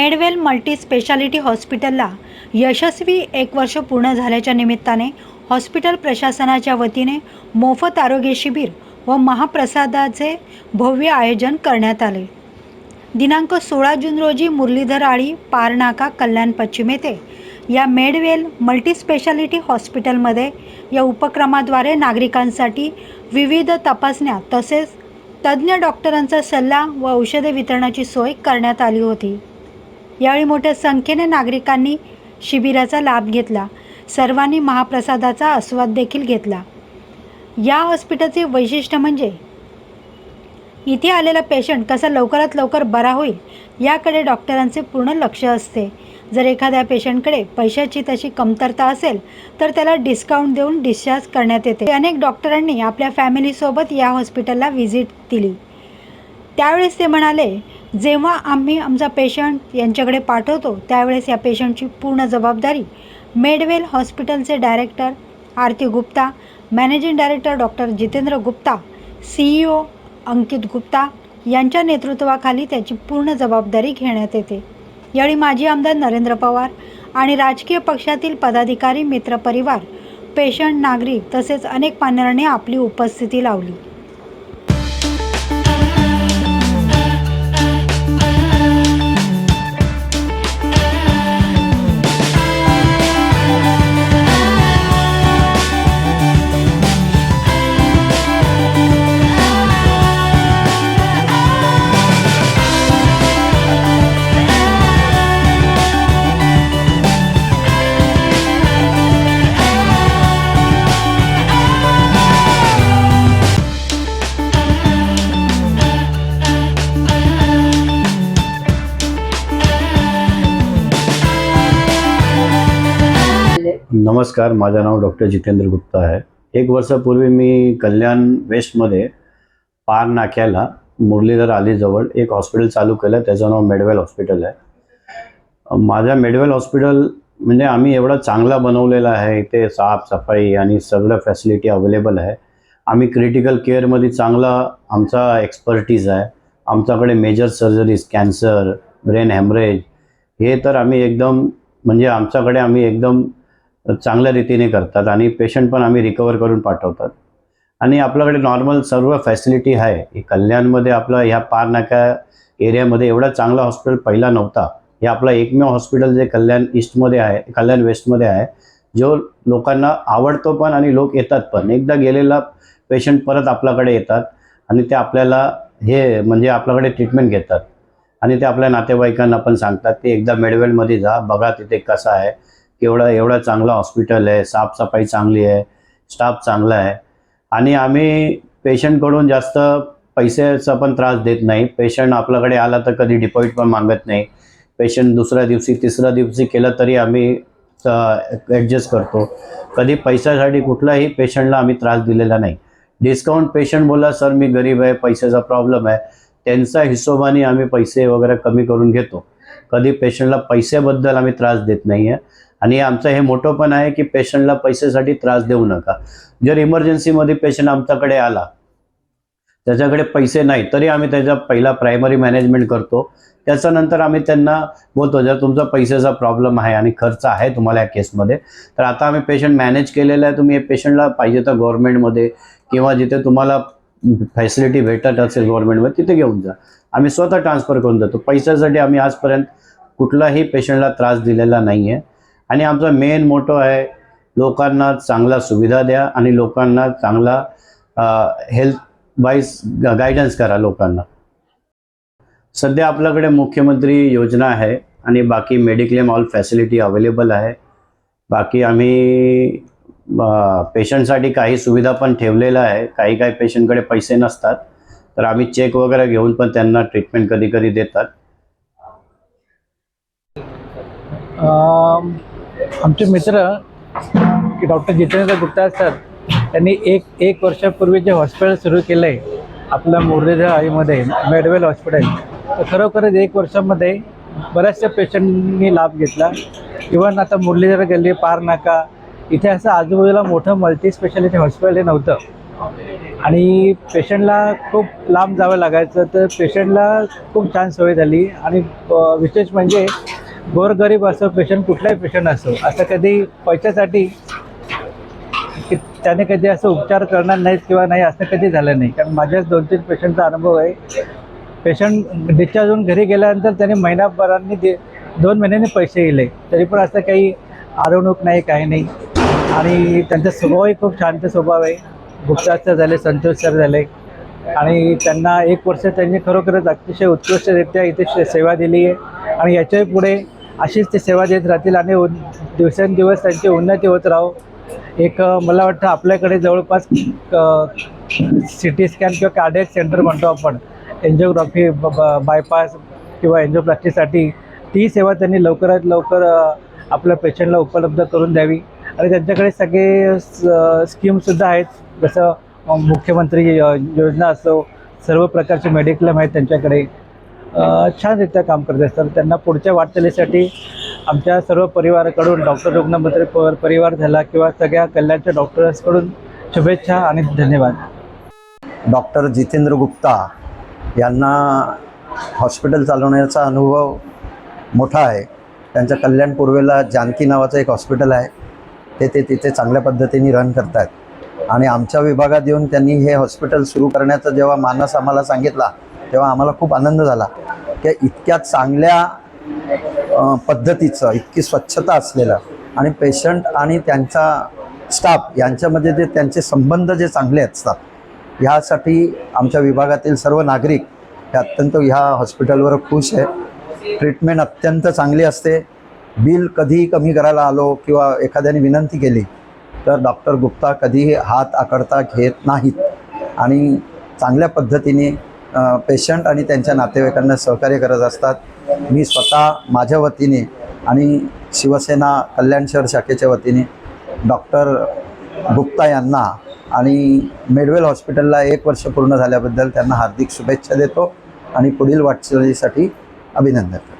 मेडवेल multi speciality हॉस्पिटलला यशस्वी एक वर्ष पूर्ण झाल्याच्या निमित्ताने हॉस्पिटल प्रशासनाच्या वतीने मोफत आरोग्य शिबिर व महाप्रसादाचे भव्य आयोजन करण्यात आले. दिनांक सोळा जून रोजी मुरलीधर आळी पारनाका कल्याण पश्चिम येथे या मेडवेल मल्टीस्पेशालिटी हॉस्पिटलमध्ये या उपक्रमाद्वारे नागरिकांसाठी विविध तपासण्या तसेच तज्ज्ञ डॉक्टरांचा सल्ला व औषधे वितरणाची सोय करण्यात आली होती. यावेळी मोठ्या संख्येने नागरिकांनी शिबिराचा लाभ घेतला. सर्वांनी महाप्रसादाचा आस्वाद देखील घेतला. या हॉस्पिटलचे वैशिष्ट्य म्हणजे इथे आलेला पेशंट कसा लवकरात लवकर बरा होईल याकडे डॉक्टरांचे पूर्ण लक्ष असते. जर एखाद्या पेशंटकडे पैशाची तशी कमतरता असेल तर त्याला डिस्काउंट देऊन डिस्चार्ज करण्यात येते. अनेक डॉक्टरांनी आपल्या फॅमिलीसोबत या हॉस्पिटलला व्हिजिट दिली. त्यावेळेस ते म्हणाले जेव्हा आम्ही आमचा पेशंट यांच्याकडे पाठवतो त्यावेळेस या पेशंटची पूर्ण जबाबदारी मेडवेल हॉस्पिटलचे director Aarti Gupta managing director doctor Jitendra Gupta CEO Ankit Gupta यांच्या नेतृत्वाखाली त्याची पूर्ण जबाबदारी घेण्यात येते. यावेळी माजी आमदार नरेंद्र पवार आणि राजकीय पक्षातील पदाधिकारी मित्रपरिवार पेशंट नागरिक तसेच अनेक मान्यवरांनी आपली उपस्थिती लावली. नमस्कार माझं नाव डॉक्टर जितेंद्र गुप्ता आहे. एक वर्षापूर्वी मी कल्याण वेस्टमध्ये पार नाक्याला मुरलीधर आलीजवळ एक हॉस्पिटल चालू केलं त्याचं नाव मेडवेल हॉस्पिटल आहे. माझ्या मेडवेल हॉस्पिटल म्हणजे आम्ही एवढा चांगला बनवलेला आहे इथे साफसफाई आणि सगळं फॅसिलिटी अवेलेबल आहे. आम्ही क्रिटिकल केअरमध्ये चांगला आमचा एक्सपर्टीज आहे. आमच्याकडे major surgeries cancer brain haemorrhage हे तर आम्ही एकदम म्हणजे आमच्याकडे आम्ही एकदम चांगल्या रीतीने करतात आणि पेशंट पण आम्ही रिकवर करून पाठवतात. आणि आपल्याकडे नॉर्मल सर्व फॅसिलिटी आहे. कल्याणमध्ये आपला ह्या पार नाका एरियामध्ये एवढा चांगला हॉस्पिटल पहिला नव्हता. हे आपला एकमेव हॉस्पिटल जे कल्याण ईस्टमध्ये आहे कल्याण वेस्टमध्ये आहे जो लोकांना आवडतो पण आणि लोक येतात पण. एकदा गेलेला पेशंट परत आपल्याकडे येतात आणि ते आपल्याला हे म्हणजे आपल्याकडे ट्रीटमेंट घेतात. आणि ते आपल्या नातेवाईकांना पण सांगतात की एकदा मेडवेलमध्ये जा बघा तिथे कसं आहे. केवढा एवढा चांगला हॉस्पिटल आहे साफसफाई चांगली आहे स्टाफ चांगला आहे. आणि आम्ही पेशंटकडून जास्त पैशाचा पण त्रास देत नाही. पेशंट आपल्याकडे आला तर कधी डिपॉझिट पण मागत नाही. पेशंट दुसऱ्या दिवशी तिसऱ्या दिवशी केलं तरी आम्ही ॲडजस्ट करतो. कधी पैशासाठी कुठलाही पेशंटला आम्ही त्रास दिलेला नाही. डिस्काउंट पेशंट बोला सर मी गरीब आहे पैशाचा प्रॉब्लेम आहे. त्यांचा हिशोबाने आम्ही पैसे वगैरे कमी करून घेतो. कधी पेशंटला पैशाबद्दल आम्ही त्रास देत नाही आहे आणि आमचं हे मोठं पण आहे की पेशंटला पैशासाठी त्रास देऊ नका. जर इमर्जन्सीमध्ये पेशंट आमच्याकडे आला त्याच्याकडे पैसे नाही तरी आम्ही त्याचा पहिला प्रायमरी मॅनेजमेंट करतो. त्याच्यानंतर आम्ही त्यांना बोलतो जर तुमचा पैशाचा प्रॉब्लेम आहे आणि खर्च आहे तुम्हाला या केसमध्ये तर आता आम्ही पेशंट मॅनेज केलेलं आहे. तुम्ही हे पेशंटला पाहिजे तर गव्हर्नमेंटमध्ये किंवा जिथे तुम्हाला फॅसिलिटी भेटत असेल गव्हर्नमेंटमध्ये तिथे घेऊन जा. आम्ही स्वतः ट्रान्सफर करून देतो. पैशासाठी आम्ही आजपर्यंत कुठलाही पेशंटला त्रास दिलेला नाही आहे आणि आमचा मेन मोटो आहे लोकांना चांगला सुविधा द्या आणि लोकांना चांगला हेल्थ वाईज गायडन्स करा लोकांना. सध्या आपल्याकडे मुख्यमंत्री योजना आहे आणि बाकी मेडिक्लेम ऑल फॅसिलिटी अवेलेबल आहे. बाकी आम्ही पेशंटसाठी काही सुविधा पण ठेवलेल्या आहे. काही काही पेशंटकडे पैसे नसतात. तर आम्ही चेक वगैरे घेऊन पण त्यांना ट्रीटमेंट कधी कधी देतात. आमचे मित्र की डॉक्टर जितेंद्र गुप्ता सर त्यांनी एक एक वर्षापूर्वी जे हॉस्पिटल सुरू केलं आहे आपल्या मुरलीधर आईमध्ये मेडवेल हॉस्पिटल तर खरोखरच एक वर्षामध्ये बऱ्याचशा पेशंटनी लाभ घेतला. इव्हन आता मुरलीधर गल्ली पार नाका इथे असं आजूबाजूला मोठं मल्टी स्पेशालिटी हॉस्पिटल हे नव्हतं. आणि पेशंटला खूप लांब जावं लागायचं तर पेशंटला खूप छान सवय झाली. आणि विशेष म्हणजे गोरगरीब असो पेशंट कुठलाही पेशंट असो असं कधी पैशासाठी की त्याने कधी असं उपचार करणार नाहीत किंवा नाही असं कधी झालं नाही. कारण माझ्याच दोन तीन पेशंटचा अनुभव आहे. पेशंट डिस्चार्ज होऊन घरी गेल्यानंतर त्याने महिनाभरांनी दे दोन महिन्यांनी पैसे दिले तरी पण असं काही आरवणूक नाही काही नाही. आणि त्यांचा स्वभावही खूप शांत स्वभाव आहे. गुप्ता सर झाले संतोष सर झाले. आणि त्यांना एक वर्ष त्यांनी खरोखरच अतिशय उत्कृष्टरित्या इथे सेवा दिली आहे. आणि याच्याही पुढे अशीच ते सेवा देत राहतील आणि दिवसेंदिवस त्यांची उन्नती होत राहो. एक मला वाटतं आपल्याकडे जवळपास सी टी स्कॅन किंवा कार्डियक सेंटर म्हणतो आपण. एन्जिओग्राफी बायपास किंवा एन्जिओप्लास्टीसाठी ती सेवा त्यांनी लवकरात लवकर आपल्या पेशंटला उपलब्ध करून द्यावी. आणि त्यांच्याकडे सगळे स्कीमसुद्धा आहेत. जसं मुख्यमंत्री योजना असो सर्व प्रकारचे मेडिक्लेम आहेत त्यांच्याकडे. छानरित्या काम करत असतात. त्यांना पुढच्या वाटचालीसाठी आमच्या सर्व परिवाराकडून डॉक्टर रुग्णमंत्री परिवार झाला किंवा सगळ्या कल्याणच्या डॉक्टर्सकडून शुभेच्छा आणि धन्यवाद. डॉक्टर जितेंद्र गुप्ता यांना हॉस्पिटल चालवण्याचा अनुभव मोठा आहे. त्यांच्या कल्याण पूर्वेला जानकी नावाचं एक हॉस्पिटल आहे. ते ते तिथे चांगल्या पद्धतीने रन करतात आणि आमच्या विभागात येऊन त्यांनी हे हॉस्पिटल सुरू करण्याचा जेव्हा मानस आम्हाला सांगितला तेव्हा आम्हाला खूप आनंद झाला. की इतक्या चांगल्या पद्धतीचं इतकी स्वच्छता असलेलं आणि पेशंट आणि त्यांचा स्टाफ यांच्यामध्ये जे त्यांचे संबंध जे चांगले असतात ह्यासाठी आमच्या विभागातील सर्व नागरिक हे अत्यंत ह्या हॉस्पिटलवर खुश आहे. ट्रीटमेंट अत्यंत चांगली असते. बिल कधीही कमी करायला आलो किंवा एखाद्याने विनंती केली तर डॉक्टर गुप्ता कधीही हात आकडता घेत नाहीत. आणि चांगल्या पद्धतीने पेशंट आणि त्यांच्या नातेवाईकांना सहकार्य करत असतात. मी स्वतः माझ्या वतीने आणि शिवसेना कल्याण शहर शाखेच्या वतीने डॉक्टर गुप्ता यांना आणि मेडवेल हॉस्पिटलला एक वर्ष पूर्ण झाल्याबद्दल त्यांना हार्दिक शुभेच्छा देतो आणि पुढील वाटचालीसाठी अभिनंदन करतो.